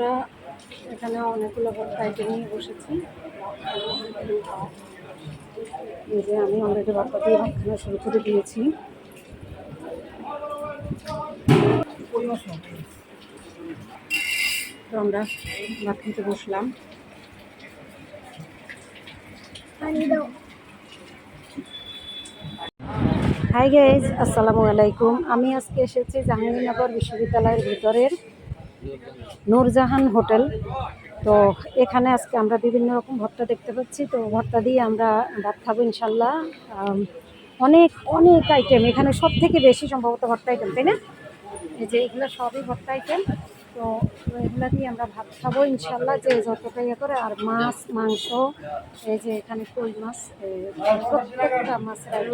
আমরা এখানে অনেকগুলো আইটেম নিয়ে বসেছি। যে আমি অলরেডি ভর্তা দিয়ে খাওয়া শুরু করে দিয়েছি। তো আমরা ভাত বসলাম। হাই গাইজ আসসালামু আলাইকুম। আমি আজকে এসেছি জাহাঙ্গীরনগর বিশ্ববিদ্যালয়ের ভিতরের নূরজাহান হোটেল তো এখানে আজকে আমরা বিভিন্ন রকম ভর্তা দেখতে পাচ্ছি তো ভর্তা দিয়ে আমরা ভাত খাব ইনশাল্লাহ অনেক অনেক আইটেম এখানে সব থেকে বেশি সম্ভবত ভর্তা আইটেম তাই না এই যে এগুলো সবই ভর্তা আইটেম তো এগুলো দিয়ে আমরা ভাত খাব ইনশাল্লাহ যে যতটা ইয়ে করে আর মাছ মাংস এই যে এখানে কই মাছ প্রত্যেকটা মাছের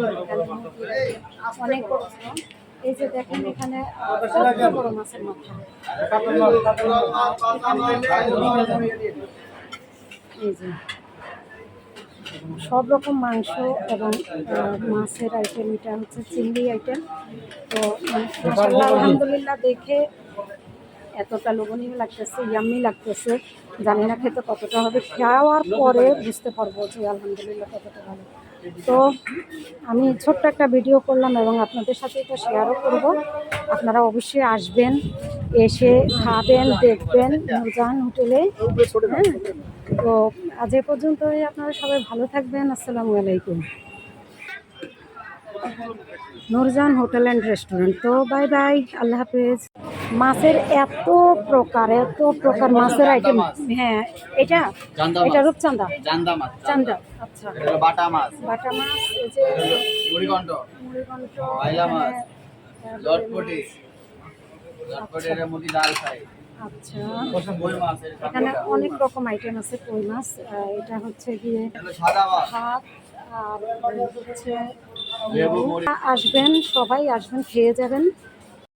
অনেক। এই যে দেখেন এখানে বড় মাছের মাথা এই যে। সব রকম মাংস এবং মাছের আইটেম এটা হচ্ছে চিংড়ি আইটেম তো মাসাল্লাহ আলহামদুলিল্লাহ দেখে এতটা লোভনীয় লাগতেছে ইয়াম্মি লাগতেছে। জানি না খেতে কতটা হবে। খাওয়ার পরে বুঝতে পারব যে আলহামদুলিল্লাহ কতটা ভালো। তো আমি ছোট্ট একটা ভিডিও করলাম এবং আপনাদের সাথে এটা শেয়ারও করব। আপনারা অবশ্যই আসবেন, এসে খাবেন, দেখবেন নূরজাহান হোটেলে। হ্যাঁ? তো আজ এ পর্যন্তই, আপনারা সবাই ভালো থাকবেন, আসসালামু আলাইকুম। Nurjan hotel and restaurant. তো বাই বাই, আল্লাহ হাফেজ। মাছের এত প্রকার এত প্রকার মাছের আইটেম হ্যাঁ এটা? এটা মাছ। রূপচান্দা চান্দা মাছ। চান্দা আচ্ছা। এটা বাটা মাছ। বাটা মাছ এই যে মুড়িঘণ্ট। মুড়িঘণ্ট বাইলা মাছ, হ্যাঁ, লটপটি। লটপটি এর মধ্যে ডাল খাই আচ্ছা। মাছ? এখানে অনেক রকম আইটেম আছে কই মাছ। এটা হচ্ছে গিয়ে মাছ। ভাত আর হচ্ছে আসবেন সবাই আসবেন খেয়ে যাবেন।